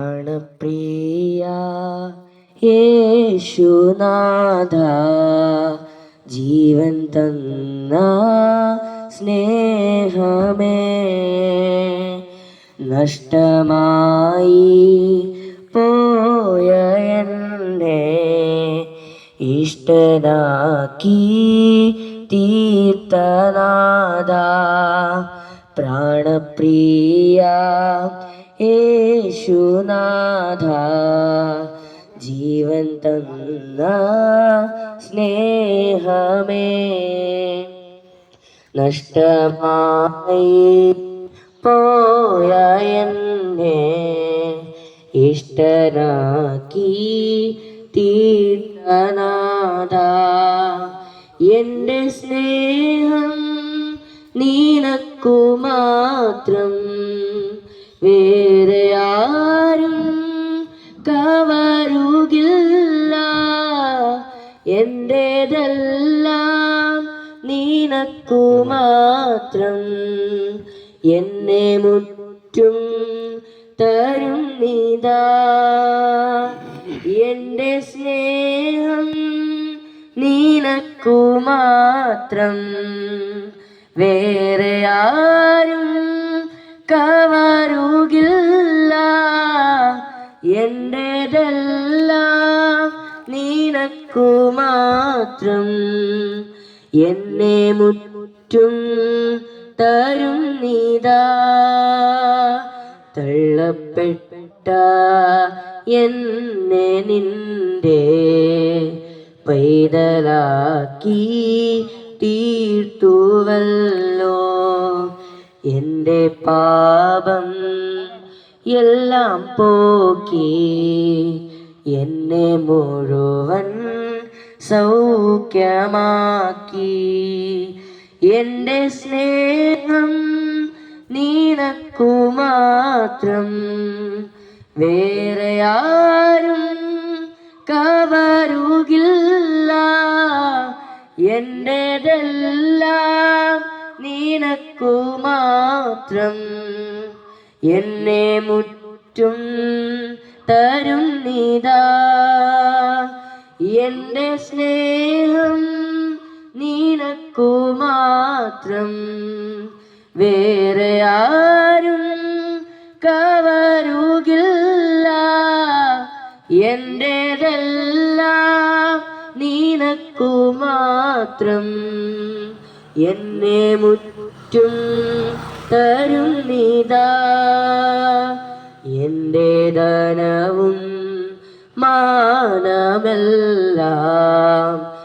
പ്രിയ യേശുനാഥ ജീവൻ തന്ന സ്നേഹമേ. നഷ്ടമായി പോയ എന്നെ ഇഷ്ടനാക്കി തീർത്ഥനാഥ. പ്രാണപ്രിയ യേശുനാഥ ജീവൻ തന്ന സ്നേഹമേ. നഷ്ടമായി പോയ എന്നെ ഇഷ്ടനാക്കി തീർത്ഥനാഥ എന്റെ സ്നേഹം നീനക്കു മാത്രം എന്റേതെല്ലാം നീനക്കു മാത്രം എന്നെ മുറ്റും തരും നീതാ. എന്റെ സ്നേഹം നീനക്കു മാത്രം വേറെ ആരും കവരുകില്ല. എന്റെതെല്ലാം നീനക്കു മാത്രം എന്നെ മുറ്റും തരും നീതാ. തള്ളപ്പെട്ട എന്നെ നിന്റെ പൈതലാക്കി തീർത്തുവല്ലോ. എന്റെ പാപം എല്ലാം പോക്കി എന്നെ മുഴുവൻ സൗഖ്യമാക്കി. എന്റെ സ്നേഹം നീനക്കു മാത്രം വേറെ ആരും കവരുകില്ല. എന്റെതെല്ലാം നീനക്കു മാത്രം എന്നെ മുറ്റും തരും നീതാ. എന്റെ സ്നേഹം നിനക്കു മാത്രം വേറെ ആരും കവരുകില്ല. എന്റേതെല്ലാം നിനക്കു മാത്രം എന്നെ മുറ്റും തരും എന്റെ ധനവും മാനമെല്ലാം